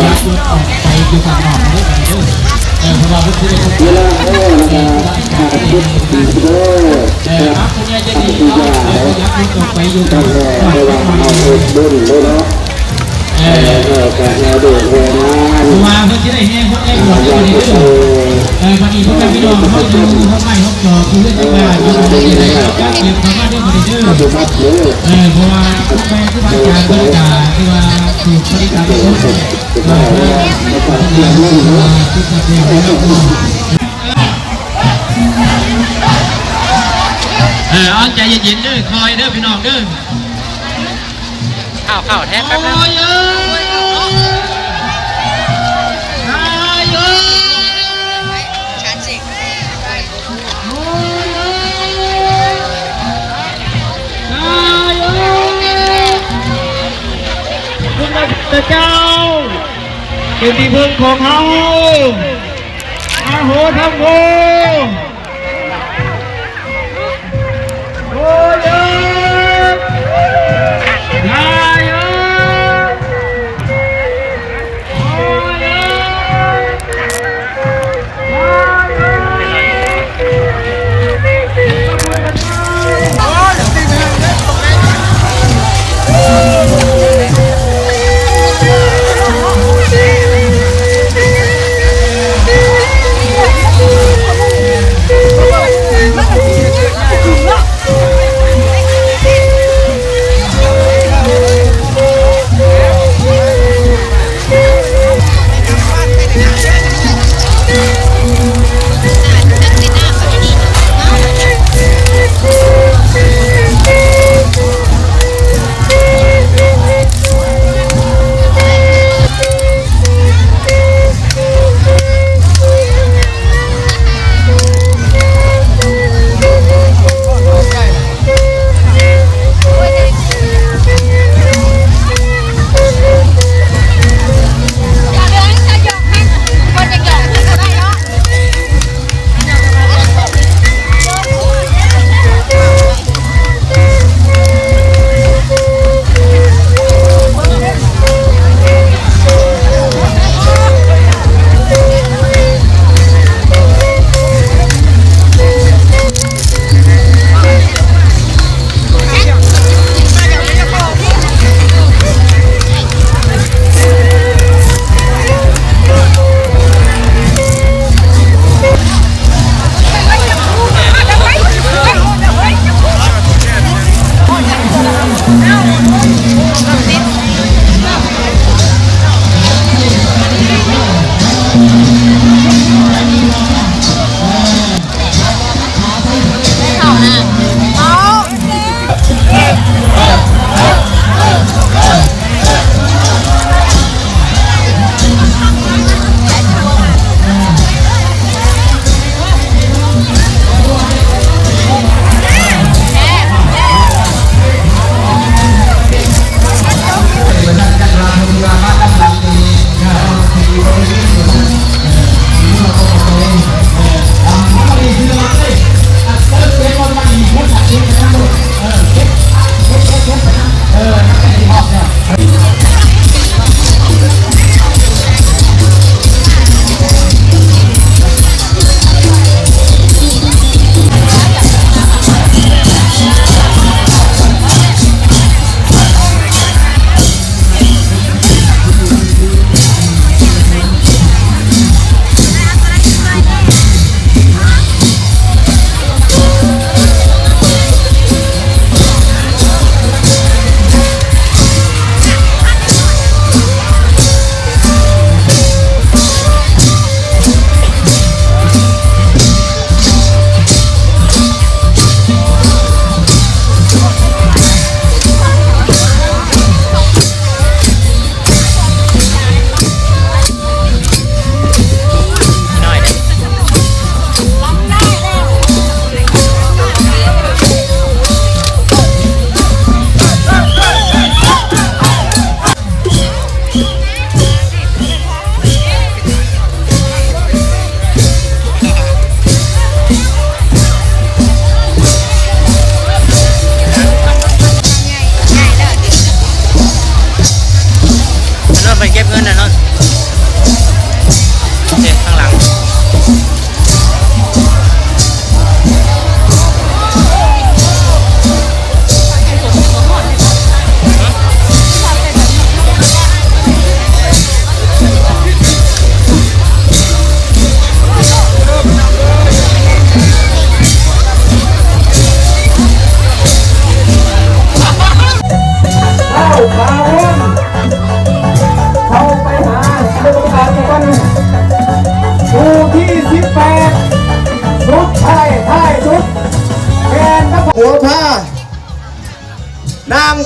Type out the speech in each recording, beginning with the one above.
เราพาคุณออกไปอยู่ฝั่งนอกด้วยกันด้วยเออเพราะว่าเพื่อนๆเวลาโอ้นะครับพุทธดีโดเออครับคุณยายจะดีเนายักษ์คุณออกไปอยู่ฝั่งงแต่นอกระวังเอาพุทธบุญเลยเนาะเออออเออการแนวเดือดแรงานเพราะว่าเพื่อนจะได้แห้งเพื่อนได้หมดอยาเลย เด้เอออเออวันนี้พ่อแม่พี่น้องเขาอยู่เขาไม่เขาจอคือเรื่องที่ว่าอยู่ในที่ไหนก็เก็บเขามาด้วยคนเด้อปฏิบัติเลยเออเพราะว่าพ่อแม่ที่บ้านการบริการที่ว่าถูกบริการทุกคนเออเพื่อที่จะรู้ว่าทุกประเทศแล้วก็เออเอาใจเย็นๆเด้อคอยเด้อพี่น้องเด้อข้าวข้าวแท้แป๊บนึง คุณพระเจ้าเป็นที่พึ่งของเขาอาโหทำโห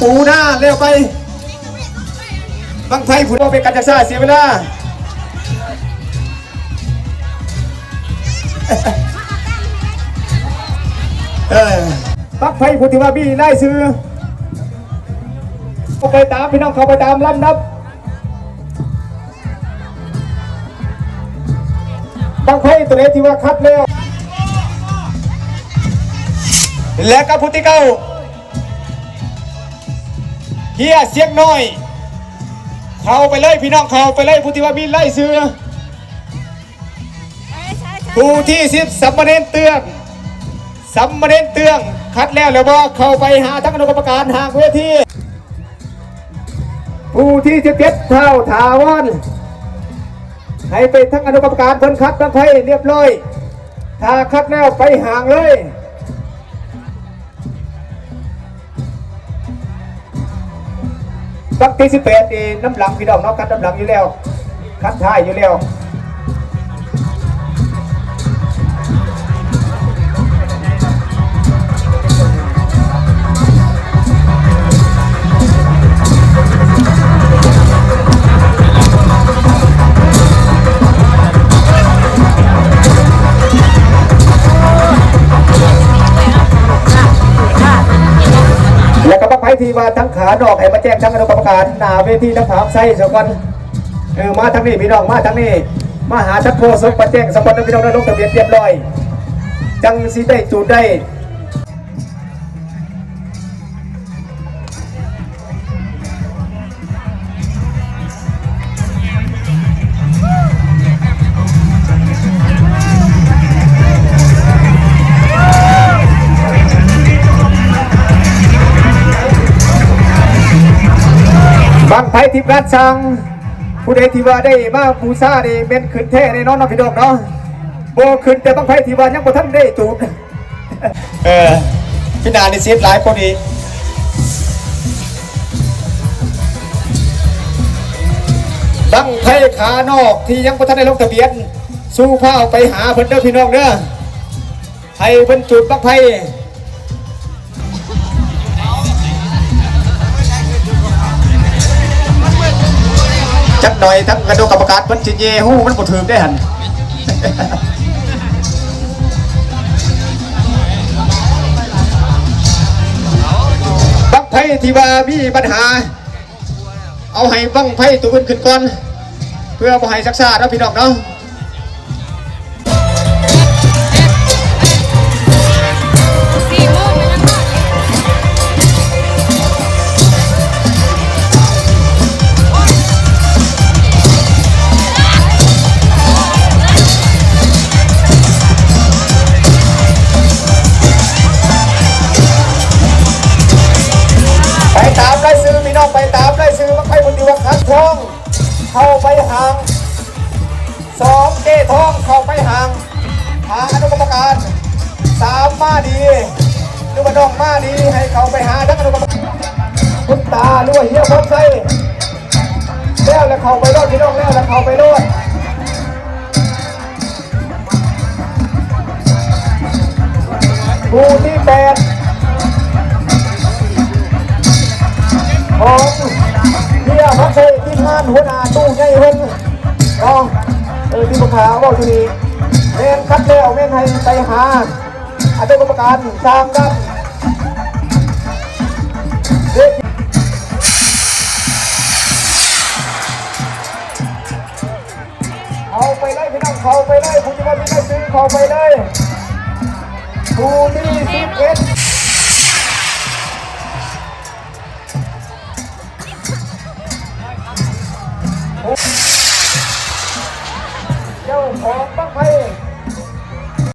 ปูหน้าเร็วไป บังไฟผุดเอาไปกันจะซาเสียเวลาเออบังไฟผุดที่ว่าบี้ไล่ซื้อเอาไปตามพี่น้องเขาไปตามลำนับบังไฟตัวนี้ที่ว่าคัดแล้วและกับพุทธิเก้า เฮียเสียงน้อย เข้าไปเลยพี่น้องเข้าไปเลยผู้ที่ว่ามีไล่ซื้อผู้ที่สิบสัมมาเนนเตืองสัมมาเนนเตือง คัดแล้วแล้วบ่เข้าไปหาทั้งอนุกรรมการหางเวทีผู้ที่สิบเจ็ดเท่าถาวรให้ไปทั้งอนุกรรมการเพิ่นคัดทั้งไทยเรียบร้อยถ้าคัดแล้วไปห่างเลย ปักที่สิบแปดนี่น้ำหลังพี่น้องเนาะคัดน้ำหลังอยู่แล้วคัดท้ายอยู่แล้ว ที่ว่าทั้งขาดอกให้มาแจ้งทั้งอนุกรรมการหน้าเวทีทั้งผาไส้สกอนเออมาทั้งนี้พี่น้องมาทั้งนี้มาหาชัพโพสกมาแจ้งสกอนพี่น้องได้ลงทะเบียนเรียบร้อย จังสีได้จูดได้ ไผ่ทิพย์รัดสั่งผู้ใดที่ว่าได้มาบูชาได้เป็นขึ้นแท้ในน้องนพี่น้องเนาะโบขึ้นแต่บางไผ่ที่ว่ายังบ่ทันได้จูบเออพี่นานี่เสียหลายคนอีกบังไผ่ขานอกที่ยังบ่ทันได้ลงทะเบียน สู้ผ้าเอาไปหาเพิ่นเด้อพี่น้องเด้อให้เพิ่นจูดบังไผ่ จักหน่อยทั้งกระโดดกรรมการมันจิเยหู้มันบ่ถึงได้หันบังไพ่ที่ว่ามีปัญหา เอาให้บังไพ่ตัวอื่นขึ้นก่อน เพื่อบ่ให้ซักซาเนาะพี่น้องเนาะ มาดีหรือว่าน้องมาดีให้เขาไปหาทั้งอนุกรรมคุณตาหรือว่าเฮียพร้อมใจแล้วแล้วเขาไปรอดพี่น้องแล้วแล้วเขาไปรอดผู้ที่แปดของเฮียพักเซทีมงานหัวหน้าตู้ใหญ่เพิ่นน้องเออที่ผมหาว่าอยู่นี่แม่นคัดแล้วแม่นให้ไปหา อาจารย์กรรมการสร้านเด็กเอาไปเลยพี่น้องเขาไปเลยผู้ที่ว่ามีได้ซื้อเขาไปเลยผู้ที่สิบเอ็ด